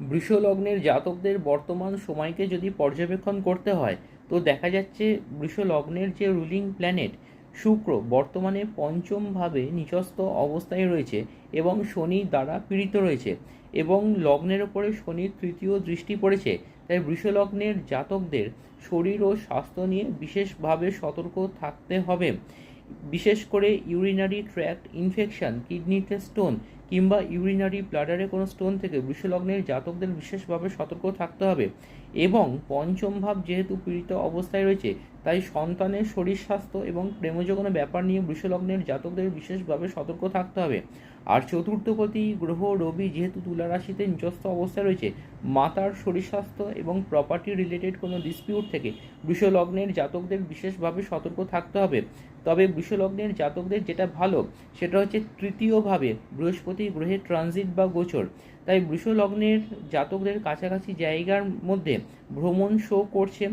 বৃষ লগ্নের জাতকদের বর্তমান সময়কে যদি পর্যবেক্ষণ করতে হয়, তো দেখা যাচ্ছে বৃষলগ্নের যে রুলিং প্ল্যানেট, শুক্র বর্তমানে পঞ্চমভাবে নিচস্থ অবস্থায় রয়েছে এবং শনি দ্বারা পীড়িত রয়েছে এবং লগ্নের ওপরে শনির তৃতীয় দৃষ্টি পড়েছে। তাই বৃষলগ্নের জাতকদের শরীর ও স্বাস্থ্য নিয়ে বিশেষভাবে সতর্ক থাকতে হবে। বিশেষ করে ইউরিনারি ট্র্যাক্ট, ইনফেকশন কিডনিতে স্টোন কিংবা ইউরিনারি ব্লাডারে কোনো স্টোন থেকে বৃষলগ্নের জাতকদের বিশেষভাবে সতর্ক থাকতে হবে। এবং পঞ্চম ভাব যেহেতু পীড়িত অবস্থায় রয়েছে, তাই সন্তানের শরীর স্বাস্থ্য এবং প্রেমজ কোনো ব্যাপার নিয়ে বৃষলগ্নের জাতকদের বিশেষভাবে সতর্ক থাকতে হবে। আর চতুর্থপতি গ্রহ রবি যেহেতু তুলা রাশিতে নিচস্থ অবস্থায় রয়েছে, মাতার শরীর স্বাস্থ্য এবং প্রপার্টি রিলেটেড কোনো ডিসপিউট থেকে বৃষলগ্নের জাতকদের বিশেষভাবে সতর্ক থাকতে হবে। তবে বৃষলগ্নের জাতকদের যেটা ভালো, সেটা হচ্ছে তৃতীয়ভাবে বৃহস্পতি গ্রহের ট্রানজিট বা গোচর। তাই বৃষলগ্নের জাতকদের কাছাকাছি জায়গার মধ্যে ভ্রমণ শো করছে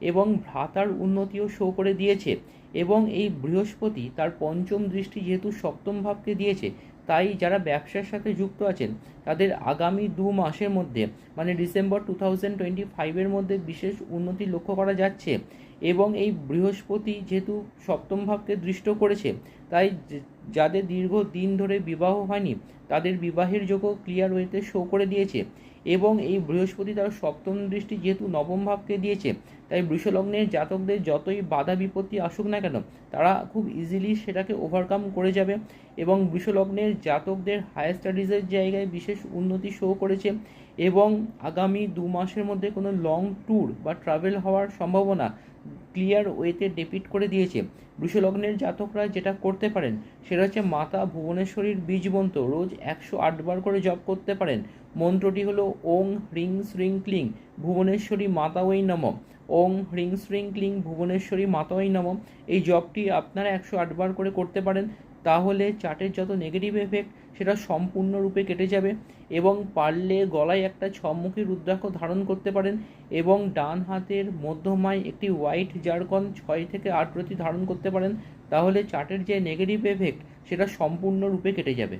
এবং ভ্রাতার উন্নতিও শো করে দিয়েছে। এবং এই বৃহস্পতি তার পঞ্চম দৃষ্টি যেহেতু সপ্তম ভাবকে দিয়েছে, তাই যারা ব্যবসার সাথে যুক্ত আছেন, তাদের আগামী দু মাসের মধ্যে মানে ডিসেম্বর টু থাউজেন্ড টোয়েন্টি ফাইভের মধ্যে বিশেষ উন্নতি লক্ষ্য করা যাচ্ছে। এবং এই বৃহস্পতি যেহেতু সপ্তম ভাবকে দৃষ্ট করেছে, তাই যাদের দীর্ঘ দিন ধরে বিবাহ হয়নি, তাদের বিবাহের যোগ্য ক্লিয়ার ওয়েতে শো করে দিয়েছে। এবং এই বৃহস্পতি তার সপ্তম দৃষ্টি যেহেতু নবম ভাবকে দিয়েছে, তাই বৃষলগ্নের জাতকদের যতই বাধা বিপত্তি আসুক না কেন, তারা খুব ইজিলি সেটাকে ওভারকাম করে যাবে। এবং বৃষলগ্নের জাতকদের হায়ার স্টাডিজের জায়গায় বিশেষ উন্নতি শো করেছে। এবং আগামী দু মাসের মধ্যে কোনো লং ট্যুর বা ট্রাভেল হওয়ার সম্ভাবনা ক্লিয়ার ওয়েতে ডেপিট করে দিয়েছে। বৃষলগ্নের জাতকরা যেটা করতে পারেন, সেটা হচ্ছে মাতা ভুবনেশ্বরীর বীজবন্ত, রোজ একশো আটবার করে জপ করতে পারেন। মন্ত্রটি হলো ওং হ্রিং শ্রিং ক্লিং ভুবনেশ্বরী মাতা ওই নম। ওং হ্রিং শ্রিং ক্লিং ভুবনেশ্বরী মাতা ওই নম। এই জপটি আপনারা একশো আটবার করে করতে পারেন, তাহলে চার্টের যত নেগেটিভ এফেক্ট সেটা সম্পূর্ণরূপে কেটে যাবে। এবং পারলে গলায় একটা ছমুখী রুদ্রাক্ষ ধারণ করতে পারেন এবং ডান হাতের মধ্যমায় একটি হোয়াইট জারকন ছয় থেকে আট প্রতি ধারণ করতে পারেন, তাহলে চার্টের যে নেগেটিভ এফেক্ট সেটা সম্পূর্ণরূপে কেটে যাবে।